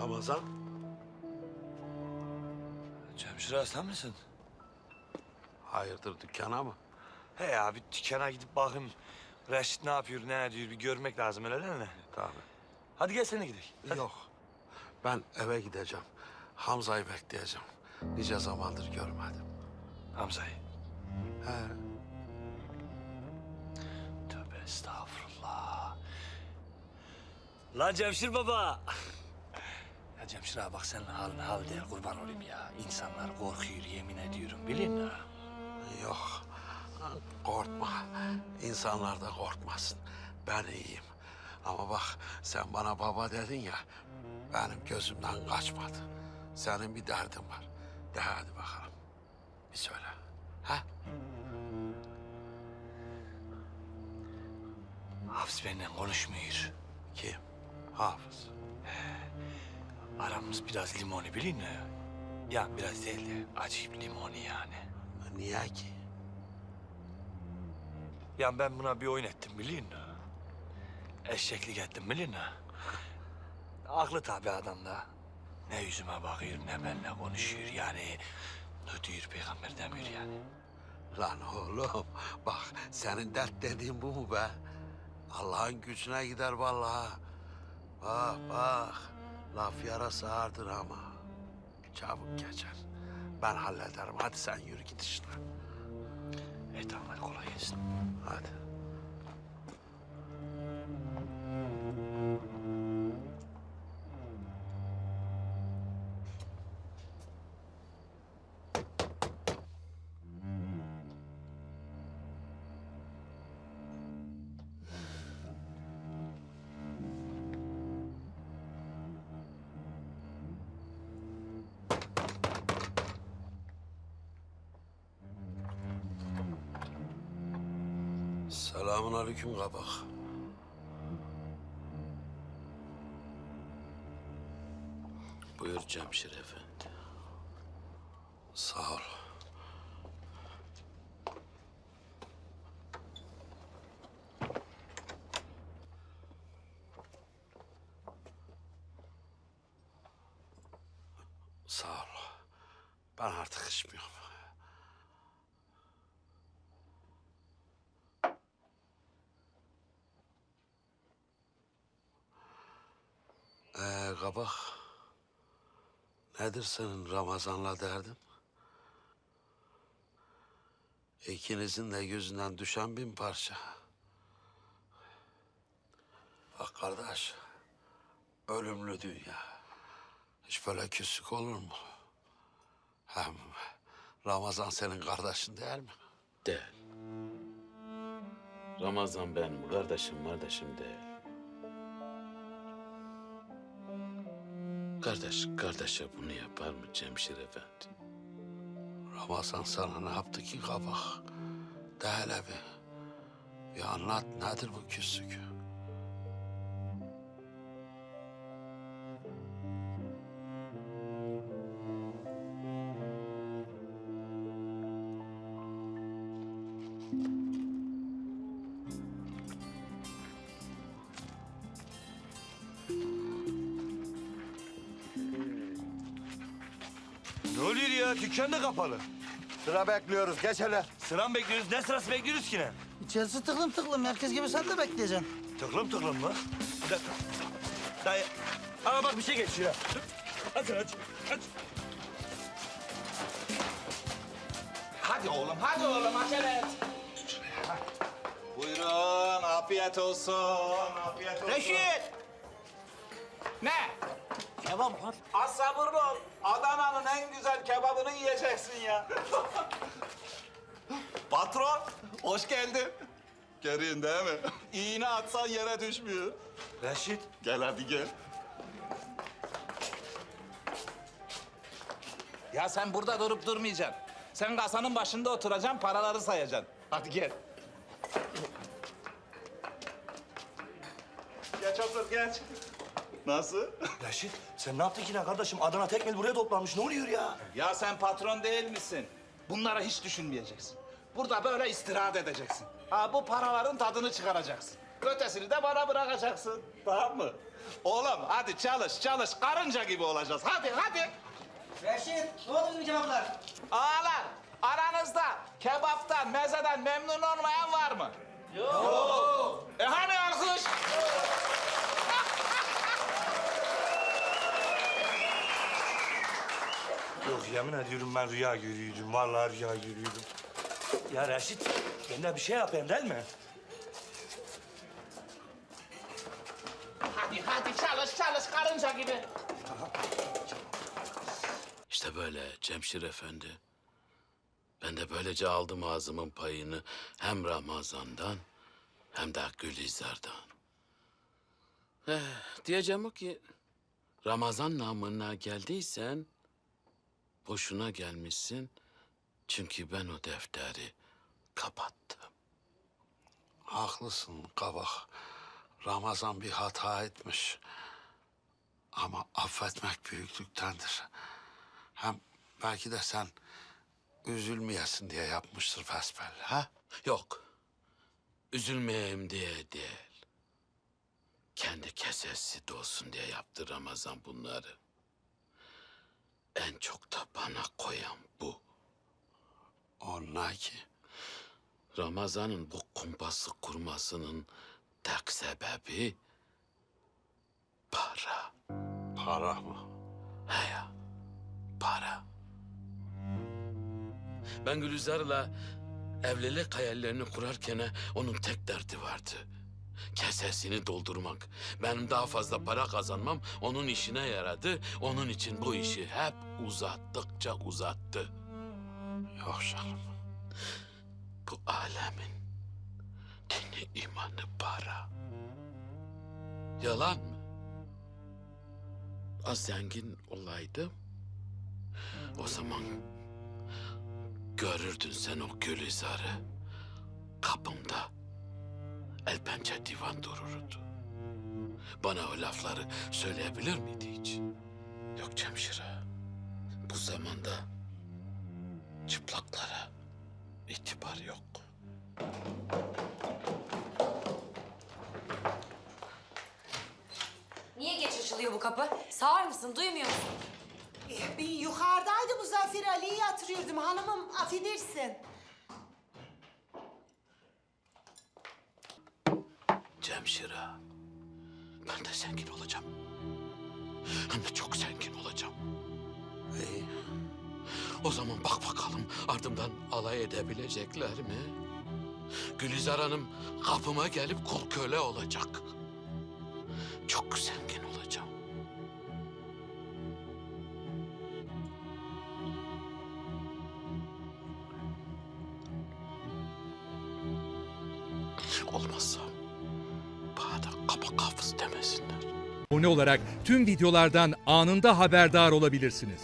Ramazan? Cemşir sen misin? Hayırdır dükkana mı? He ya bir dükkana gidip bakayım. Reşit ne yapıyor, ne ediyor bir görmek lazım öyle değil mi? Tabii. Hadi gel sen de gidelim. Hadi. Yok. Ben eve gideceğim. Hamza'yı bekleyeceğim. Nice zamandır görmedim. Hamza'yı. He. Tövbe estağfurullah. Lan Cemşir baba. Ya Cemşir bak senin halin hal değil kurban olayım ya. İnsanlar korkuyor yemin ediyorum bilin mi? Yok. Korkma. İnsanlar da korkmasın. Ben iyiyim. Ama bak sen bana baba dedin ya. Benim gözümden kaçmadı. Senin bir derdin var. De hadi bakalım. Bir söyle. Ha? Hafız benimle konuşmuyor. Kim? Hafız. Aramız biraz limoni bilin mi? Ya biraz değil de acayip limoni yani. Niye ki? Ya ben buna bir oyun ettim bilin mi? Eşeklik ettim bilin mi? Aklı tabi adamda. Ne yüzüme bakıyor ne benimle konuşuyor yani. Ne diyor peygamber demiyor yani. Lan oğlum bak senin dert dediğin bu mu be? Allah'ın gücüne gider vallahi. Bak bak laf yarası ağırdır ama çabuk geçer. Ben hallederim hadi sen yürü git işine. Tamam hadi kolay gelsin. Hadi. Selamun aleyküm kabak. Buyur Cemşir Efendi. Sağ ol. Sağ ol. Ben artık içmiyorum. Ee, kabak. Nedir senin Ramazan'la derdin? İkinizin de gözünden düşen bin parça. Bak kardeş, ölümlü dünya. Hiç böyle küslük olur mu? Hem Ramazan senin kardeşin değil mi? Değil. Ramazan benim kardeşim kardeşim değil. Kardeş kardeşe bunu yapar mı Cemşir Efendi? Ramazan sana ne yaptı ki kabak? De hele bir. Bir anlat nedir bu küslük? Ne oluyor ya? Dükkan da kapalı. Sıra bekliyoruz. Geç hele. Sıra mı bekliyoruz? Ne sırası bekliyoruz ki ne? İçerisi tıklım tıklım. Herkes gibi sen de bekleyeceksin. Tıklım tıklım mı? Bir dakika. Dayı. Aa bak bir şey geçiyor. Aç aç. Aç. Hadi oğlum, hadi oğlum. Acele et. Buyurun, afiyet olsun. Afiyet olsun. Reşit! Ne? Kebap var. Az sabırlı ol. Adana'nın en güzel kebabını yiyeceksin ya. Patron, hoş geldin. Görüyorsun değil mi? İğne atsan yere düşmüyor. Reşit. Gel hadi gel. Ya sen burada durup durmayacaksın. Sen kasanın başında oturacaksın, paraları sayacaksın. Hadi gel. Geç otur, geç. Nasıl? Reşit sen ne yaptın ki ne kardeşim? Adana tekmil buraya toplanmış. Ne oluyor ya? Ya sen patron değil misin? Bunlara hiç düşünmeyeceksin. Burada böyle istirahat edeceksin. Ha bu paraların tadını çıkaracaksın. Ötesini de bana bırakacaksın. Tamam mı? Oğlum hadi çalış çalış. Karınca gibi olacağız. Hadi hadi. Reşit, ne oldu bu cevaplar? Ağalar aranızda kebaptan, mezeden memnun olmayan var mı? Yok. E hani alkış? Yok yemin ediyorum ben rüya görüyordum. Vallahi rüya görüyordum. Ya Reşit, ben de bir şey yapayım değil mi? Hadi hadi çalış çalış karınca gibi. İşte böyle Cemşir Efendi. Ben de böylece aldım ağzımın payını hem Ramazan'dan hem de Gülizar'dan. Eh, diyeceğim o ki Ramazan namına geldiysen boşuna gelmişsin. Çünkü ben o defteri kapattım. Haklısın kabak. Ramazan bir hata etmiş. Ama affetmek büyüklüktendir. Hem belki de sen üzülmeyesin diye yapmıştır besbelli ha? Yok. Üzülmeyeyim diye değil. Kendi kesesi dolsun diye yaptı Ramazan bunları. En çok da bana koyan bu. O ne ki? Ramazan'ın bu kumpası kurmasının tek sebebi para. Para mı? He ya, para. Ben Gülizar'la evlilik hayallerini kurarken onun tek derdi vardı. Kesesini doldurmak. Benim daha fazla para kazanmam onun işine yaradı. Onun için bu işi hep uzattıkça uzattı. Yok canım. Bu alemin dini imanı para. Yalan mı? Az zengin olaydım. O zaman görürdün sen o Gülizar'ı kapımda el pençe divan dururdu. Bana o lafları söyleyebilir miydi hiç? Yok Cemşire. Bu zamanda çıplaklara itibar yok. Niye geç açılıyor bu kapı? Sağır mısın? Duymuyor musun? Eh, Ben yukarıdaydı Muzaffer Ali'yi yatırıyordum hanımım affedersin. Cemşire. Ben de zengin olacağım. Hem de çok zengin olacağım. İyi. O zaman bak bakalım ardımdan alay edebilecekler mi? Gülizar Hanım kapıma gelip kul köle olacak. Çok zengin olacağım. Olmazsa kapa kafız demesinler. abone olarak tüm videolardan anında haberdar olabilirsiniz.